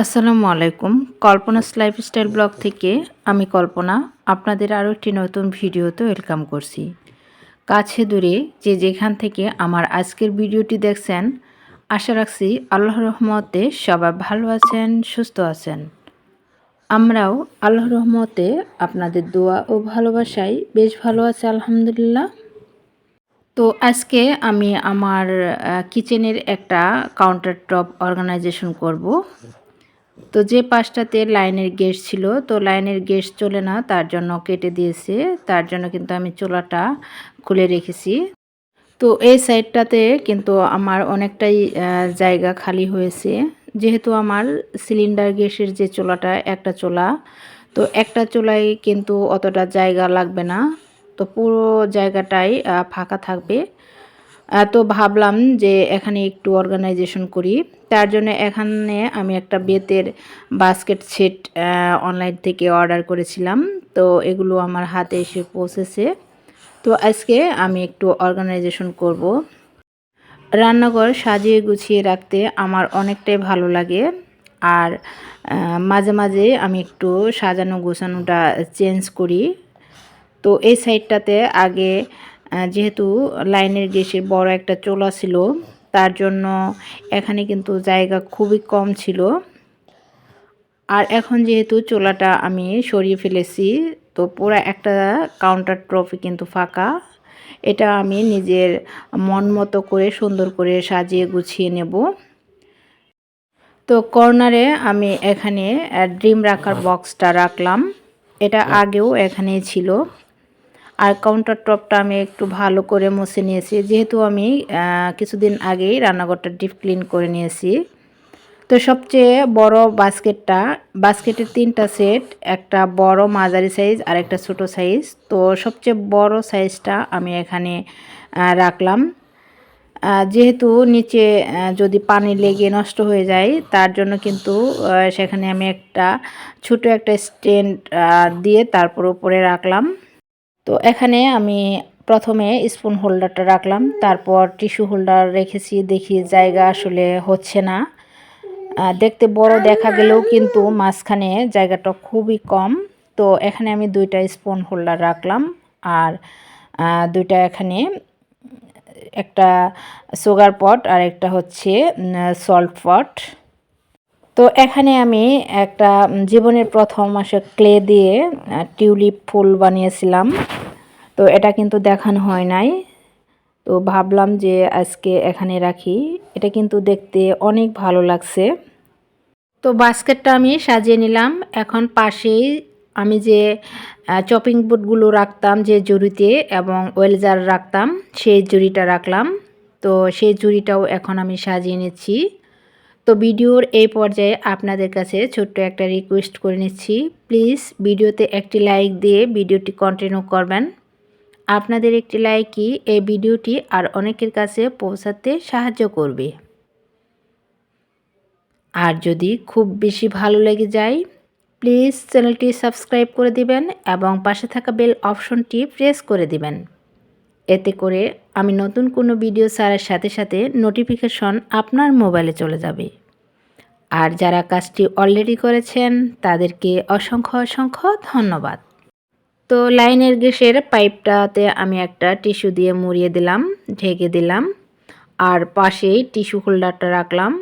আসসালামু আলাইকুম। কল্পনাস lifestyle blog থেকে আমি কল্পনা। আপনাদের আরও একটি নতুন ভিডিওতে ওয়েলকাম করছি। কাছে দূরে যে যেখান থেকে আমার আজকের ভিডিওটি দেখছেন, আশা রাখছি আল্লাহ রহমতে সবাই ভালো আছেন, সুস্থ আছেন। আমরাও আল্লাহ রহমতে আপনাদের দোয়া ও ভালোবাসায় বেশ ভালো আছে, আলহামদুলিল্লাহ। তো আজকে আমি আমার কিচেনের একটা কাউন্টার টপ অর্গানাইজেশন করব। তো যে পাশটাতে লাইনের গ্যাস ছিল, তো লাইনের গ্যাস চলে না, তার জন্য কেটে দিয়েছে। তার জন্য কিন্তু আমি চোলাটা খুলে রেখেছি। তো এই সাইডটাতে কিন্তু আমার অনেকটাই জায়গা খালি হয়েছে। যেহেতু আমার সিলিন্ডার গ্যাসের যে চোলাটা, একটা চোলা, তো একটা চুলায় কিন্তু অতটা জায়গা লাগবে না। তো পুরো জায়গাটাই ফাঁকা থাকবে। তো ভাবলাম যে এখানে একটু অর্গানাইজেশন করি। তার জন্য এখানে আমি একটা বেতের বাস্কেট সেট অনলাইন থেকে অর্ডার করেছিলাম। তো এগুলো আমার হাতে এসে পৌঁছেছে। তো আজকে আমি একটু অর্গানাইজেশন করব। রান্নাঘর সাজিয়ে গুছিয়ে রাখতে আমার অনেকটাই ভালো লাগে। আর মাঝে মাঝে আমি একটু সাজানো গোছানোটা চেঞ্জ করি। তো এই সাইডটাতে আগে যেহেতু লাইনের গ্যাসের বড় একটা চোলা ছিল, তার জন্য এখানে কিন্তু জায়গা খুবই কম ছিল। আর এখন যেহেতু চোলাটা আমি সরিয়ে ফেলেছি, তো পুরো একটা কাউন্টার ট্রফি কিন্তু ফাঁকা। এটা আমি নিজের মন মতো করে সুন্দর করে সাজিয়ে গুছিয়ে নেব। তো কর্নারে আমি এখানে ড্রিম রাখার বক্সটা রাখলাম। এটা আগেও এখানেই ছিল। আর কাউন্টার টপটা আমি একটু ভালো করে মুছে নিয়েছি। যেহেতু আমি কিছুদিন আগেই রান্নাঘরটা ডিপ ক্লিন করে নিয়েছি। তো সবচেয়ে বড় বাস্কেটটা, বাস্কেটের তিনটা সেট একটা বড় মাঝারি সাইজ আর একটা ছোটো সাইজ তো সবচেয়ে বড় সাইজটা আমি এখানে রাখলাম। যেহেতু নিচে যদি পানি লেগে নষ্ট হয়ে যায়, তার জন্য কিন্তু সেখানে আমি একটা ছোট একটা স্ট্যান্ড দিয়ে তারপর উপরে রাখলাম। তো এখানে আমি প্রথমে স্পুন হোল্ডারটা রাখলাম, তারপর টিস্যু হোল্ডার রেখেছি, দেখি জায়গা আসলে হচ্ছে না। দেখতে বড় দেখা গেলেও কিন্তু মাঝখানে জায়গাটা খুবই কম। তো এখানে আমি দুইটা স্পুন হোল্ডার রাখলাম আর দুইটা এখানে, একটা সুগার পট আর একটা হচ্ছে সল্ট পট তো এখানে আমি একটা জীবনের প্রথম মাসে ক্লে দিয়ে টিউলিপ ফুল বানিয়েছিলাম। তো এটা কিন্তু দেখানো হয় নাই। তো ভাবলাম যে আজকে এখানে রাখি। এটা কিন্তু দেখতে অনেক ভালো লাগছে। তো বাস্কেটটা আমি সাজিয়ে নিলাম। এখন পাশেই আমি যে চপিং বোর্ডগুলো রাখতাম যে জুড়িতে এবং ওয়েলজার রাখতাম, সেই জুড়িটা রাখলাম। তো সেই জুড়িটাও এখন আমি সাজিয়ে নিচ্ছি। তো ভিডিওর এই পর্যায়ে আপনাদের কাছে ছোট্ট একটা রিকোয়েস্ট করে নিচ্ছি। প্লিজ ভিডিওতে একটি লাইক দিয়ে ভিডিওটি কন্টিনিউ করবেন। আপনাদের একটি লাইকই এই ভিডিওটি আর অনেকের কাছে পৌঁছাতে সাহায্য করবে। আর যদি খুব বেশি ভালো লেগে যায় প্লিজ চ্যানেলটি সাবস্ক্রাইব করে দিবেন এবং পাশে থাকা বেল অপশনটি প্রেস করে দিবেন। এতে করে আমি নতুন কোনো ভিডিও ছাড়ার সাথে সাথে নোটিফিকেশন আপনার মোবাইলে চলে যাবে। আর যারা কাজটি অলরেডি করেছেন, তাদেরকে অসংখ্য অসংখ্য ধন্যবাদ। তো লাইনের গ্যাসের পাইপটাতে আমি একটা টিস্যু দিয়ে মুড়িয়ে দিলাম, ঢেকে দিলাম, আর পাশেই টিস্যু হোল্ডারটা রাখলাম।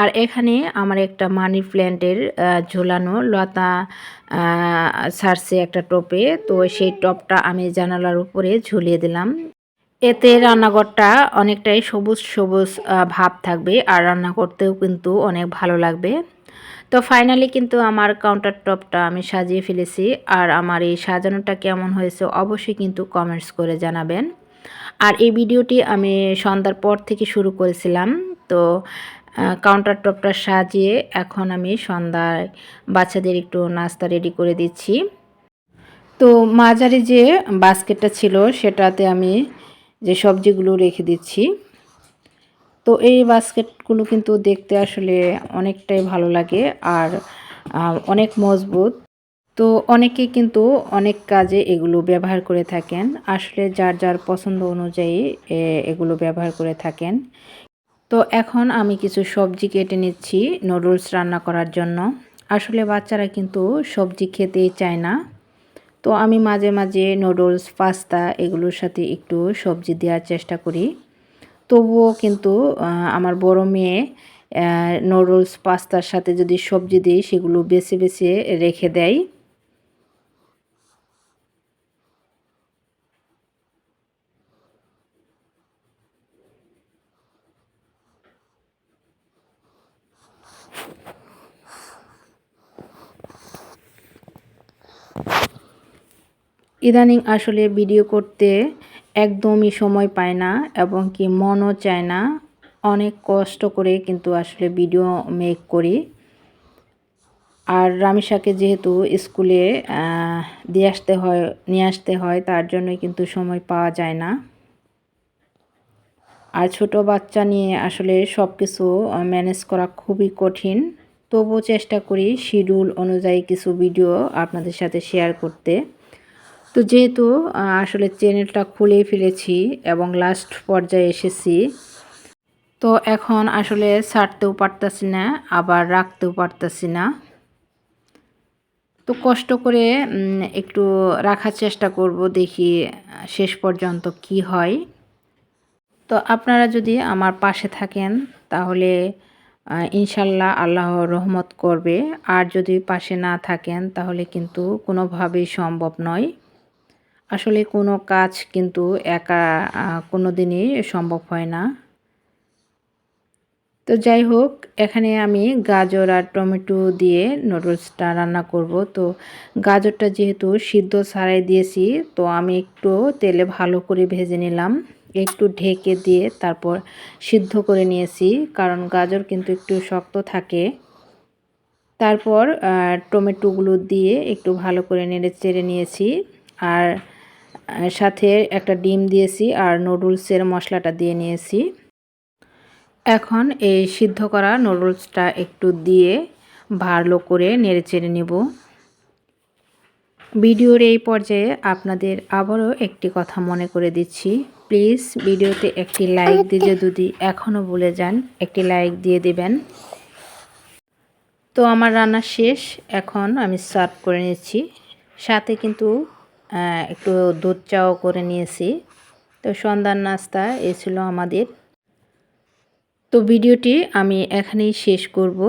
আর এখানে আমার একটা মানি প্ল্যান্টের ঝোলানো লতা সারছে একটা টপে। তো সেই টপটা আমি জানালার উপরে ঝুলিয়ে দিলাম। এতে রান্নাঘরটা অনেকটাই সবুজ সবুজ ভাব থাকবে আর রান্না করতেও কিন্তু অনেক ভালো লাগবে। তো ফাইনালি কিন্তু আমার কাউন্টার টপটা আমি সাজিয়ে ফেলেছি আর আমার এই সাজানোটা কেমন হয়েছে অবশ্যই কিন্তু কমেন্টস করে জানাবেন। আর এই ভিডিওটি আমি সন্ধ্যার পর থেকে শুরু করেছিলাম। তো কাউন্টার টপটা সাজিয়ে এখন আমি সন্ধ্যায় বাচ্চাদের একটু নাস্তা রেডি করে দিচ্ছি। তো মাঝারি যে বাস্কেটটা ছিল সেটাতে আমি যে সবজিগুলো রেখে দিচ্ছি। তো এই বাস্কেটগুলো কিন্তু দেখতে আসলে অনেকটাই ভালো লাগে আর অনেক মজবুত। তো অনেকে কিন্তু অনেক কাজে এগুলো ব্যবহার করে থাকেন। আসলে যার যার পছন্দ অনুযায়ী এগুলো ব্যবহার করে থাকেন। তো এখন আমি কিছু সবজি কেটে নিচ্ছি নুডলস রান্না করার জন্য। আসলে বাচ্চারা কিন্তু সবজি খেতেই চায় না। তো আমি মাঝে মাঝে নুডলস পাস্তা এগুলোর সাথে একটু সবজি দেওয়ার চেষ্টা করি। তবুও কিন্তু আমার বড় মেয়ে নুডলস পাস্তার সাথে যদি সবজি দিই, সেগুলো বেছে বেছে রেখে দেয়। ইদানিং আসলে ভিডিও করতে একদমই সময় পায় না এবং কি মনও চায় না। অনেক কষ্ট করে কিন্তু আসলে ভিডিও মেক করি। আর রামিসাকে যেহেতু স্কুলে দিয়ে আসতে হয়, নিয়ে আসতে হয়, তার জন্যই কিন্তু সময় পাওয়া যায় না। আর ছোট বাচ্চা নিয়ে আসলে সব কিছু ম্যানেজ করা খুবই কঠিন। তবুও চেষ্টা করি শিডিউল অনুযায়ী কিছু ভিডিও আপনাদের সাথে শেয়ার করতে। তো যেহেতু আসলে চ্যানেলটা খুলেই ফেলেছি এবং লাস্ট পর্যায়ে এসেছি, তো এখন আসলে ছাড়তেও পারতাছি না, আবার রাখতেও পারতাছি না। তো কষ্ট করে একটু রাখার চেষ্টা করব, দেখি শেষ পর্যন্ত কি হয়। তো আপনারা যদি আমার পাশে থাকেন, তাহলে ইনশাল্লাহ আল্লাহ রহমত করবে। আর যদি পাশে না থাকেন, তাহলে কিন্তু কোনোভাবেই সম্ভব নয়। আসলে কোনো কাজ কিন্তু একা কোনো দিনই সম্ভব হয় না। তো যাই হোক, এখানে আমি গাজর আর টমেটো দিয়ে নুডলসটা রান্না করব। তো গাজরটা যেহেতু সিদ্ধ ছাড়াই দিয়েছি, তো আমি একটু তেলে ভালো করে ভেজে নিলাম। একটু ঢেকে দিয়ে তারপর সিদ্ধ করে নিয়েছি, কারণ গাজর কিন্তু একটু শক্ত থাকে। তারপর টমেটোগুলো দিয়ে একটু ভালো করে নেড়ে চেড়ে নিয়েছি। আর সাথে একটা ডিম দিয়েছি আর নুডলসের মশলাটা দিয়ে নিয়েছি। এখন এই সিদ্ধ করা নুডলসটা একটু দিয়ে ভালো করে নেড়ে চেড়ে নেব। ভিডিওর এই পর্যায়ে আপনাদের আবারও একটি কথা মনে করে দিচ্ছি। প্লিজ ভিডিওতে একটি লাইক দিয়ে যদি এখনও ভুলে যান একটি লাইক দিয়ে দেবেন। তো আমার রান্না শেষ। এখন আমি সার্ভ করে নিচ্ছি। সাথে কিন্তু একটু দুধ চাও করে নিয়েছি। তো সন্ধ্যার নাস্তা, এ ছিল আমাদের। তো ভিডিওটি আমি এখানেই শেষ করব।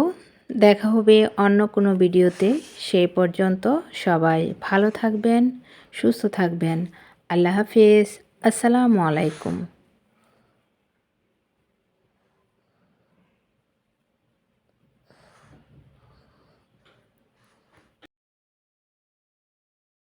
দেখা হবে অন্য কোনো ভিডিওতে। সেই পর্যন্ত সবাই ভালো থাকবেন, সুস্থ থাকবেন। আল্লাহ হাফিজ। আসসালামু আলাইকুম।